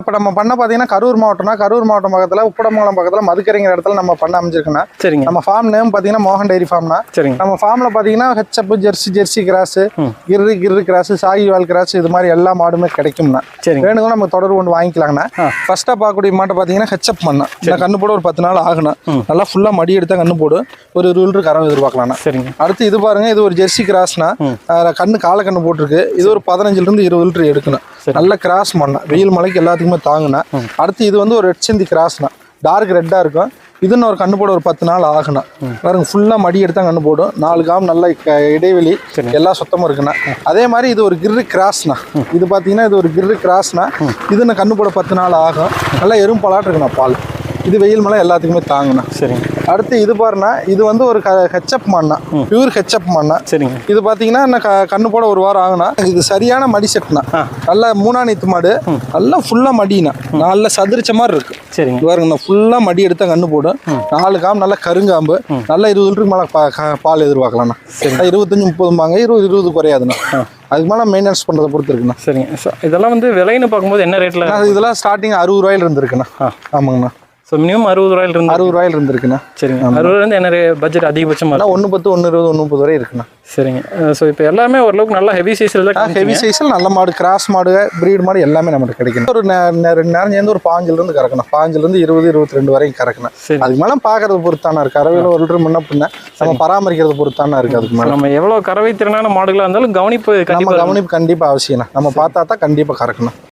இப்போ நம்ம பண்ண பார்த்தீங்கன்னா கரூர் மாவட்டம்னா கரூர் மாவட்டம் பக்கத்தில் உப்படமங்கலம் பக்கத்தில் மதுக்கரைங்கிற இடத்துல நம்ம பண்ண அமைஞ்சிருக்குண்ணா சரிங்க. நம்ம ஃபார்ம் நேம் பார்த்தீங்கன்னா மோகன் டைரி ஃபார்ம்னா சரிங்க. நம்ம ஃபார்மில் பார்த்தீங்கன்னா ஹெச்அப் ஜெர்சி ஜெர்சி கிராஸு ம். கிர்ரு கிர்ரு கிராஸு சாகிவால் கிராஸ் இது மாதிரி எல்லா மாடுமே கிடைக்கும்ண்ணா சரிங்க. வேணுங்க நம்ம தொடர்பு கொண்டு வாங்கிக்கலாங்கண்ணா. ஃபர்ஸ்ட்டாக பார்க்கக்கூடிய மாட்டை பார்த்தீங்கன்னா ஹெச்அப் மண்ணா. இந்த கண்ணு போட ஒரு பத்து நாள் ஆகணும் ம். நல்லா ஃபுல்லாக மடி எடுத்தா கண்ணு போடு. ஒரு இருபது லிட்டர் கறவை எதிர்பார்க்கலாம்ண்ணா சரிங்க. அடுத்து இது பாருங்க இது ஒரு ஜெர்சி கிராஸ்னா கண்ணு கால கண்ணு போட்டிருக்கு. இது ஒரு பதினஞ்சுல இருந்து இருபது லிட்டர் எடுக்கணும். சரி. நல்ல கிராஸ் மண்ணா. வெயில் மலைக்கு எல்லாத்துக்குமே தாங்குனா அடுத்து இது வந்து ஒரு ரெட் சிந்தி கிராஸ்னா டார்க் ரெட்டா இருக்கும். இதுன்னு ஒரு கண்ணு போட ஒரு பத்து நாள் ஆகணும் பாருங்க ஃபுல்லாக மடி எடுத்தா கண்ணு போடும். நாலு காம் நல்ல இடைவெளி. எல்லாம் சுத்தமாக இருக்குண்ணா அதே மாதிரி இது ஒரு கிர்ரு கிராஸ்னா. இது பார்த்தீங்கன்னா இது ஒரு கிர்ரு கிராஸ்னா. இது நான் கண்ணு போட பத்து நாள் ஆகும். நல்லா எறும்பலாட்டு இருக்குண்ணா பால். இது வெயில் மலை எல்லாத்துக்குமே தாங்குண்ணா. சரிங்க. அடுத்து இது பாருண்ணா இது வந்து ஒரு ஹெச்அப் மண்ணா. பியூர் ஹெச்அப் மண்ணா. சரிங்க. இது பார்த்தீங்கன்னா என்ன கண்ணு போட ஒரு வாரம் ஆகுனா இது சரியான மடி செட்னா. நல்ல மூணா நீத்து மாடு நல்லா ஃபுல்லாக மடினா நல்ல சதுரிச்ச மாதிரி இருக்கு. சரிங்க. பாருங்கண்ணா ஃபுல்லாக மடி எடுத்தா கண்ணு போடும். நாலு காம் நல்ல கருங்காம்பு. நல்ல இருபது லிட்டருக்கு மேலே பால் எதிர்பார்க்கலாம்ண்ணா இருபத்தஞ்சு முப்பதும்பாங்க இருபது இருபது குறையாதுண்ணா. அதுக்கு மேலே மெயின்டெனன்ஸ் பண்ணுறதை பொறுத்து இருக்குண்ணா சரிங்க இதெல்லாம் வந்து விலைன்னு பார்க்கும்போது என்ன ரேட்டில் இதெல்லாம் ஸ்டார்டிங் அறுபது ரூபாயில இருந்திருக்குண்ணா. ஆ. ஆமாங்கண்ணா. ஸோ மினிமம் அறுபது ரூபாயில இருந்து அறுபது ரூபாயில இருந்திருக்குண்ணா. சரிங்க. அறுபது ரூபாயிலேருந்து என்ன பட்ஜெட் அதிகபட்சமாக ஆனால் ஒன்று பத்து ஒன்று இருபது ஒன்று முப்பது வரை இருக்குண்ணா. சரிங்க. ஸோ இப்போ எல்லாமே ஓரளவுக்கு நல்லா ஹெவி சைஸில் தான் ஹெவி சைஸில் நல்ல மாடு கிராஸ் மாடு பிரீட் மாடு எல்லாமே நமக்கு கிடைக்கணும் ஒரு ரெண்டு நேரம் சேர்ந்து ஒரு பாஞ்சுல இருந்து கறக்கணும் பாஞ்சுல இருந்து இருபது இருபத்தி ரெண்டு வரைக்கும் கறக்கணும் அதுக்கு மேலே பார்க்கறது பொறுத்தானா இருக்கு. கறவையில் ஒரு லிட்டர் முன்ன பின்ன நம்ம பராமரிக்கிறது பொறுத்தானா இருக்கு அதுக்கு மேலே. நம்ம எவ்வளோ கறவை திறனான மாடுகளாக இருந்தாலும் கவனிப்பு நம்ம கவனிப்பு கண்டிப்பாக அவசியம் நம்ம பார்த்தா தான் கண்டிப்பாக கறக்கணும்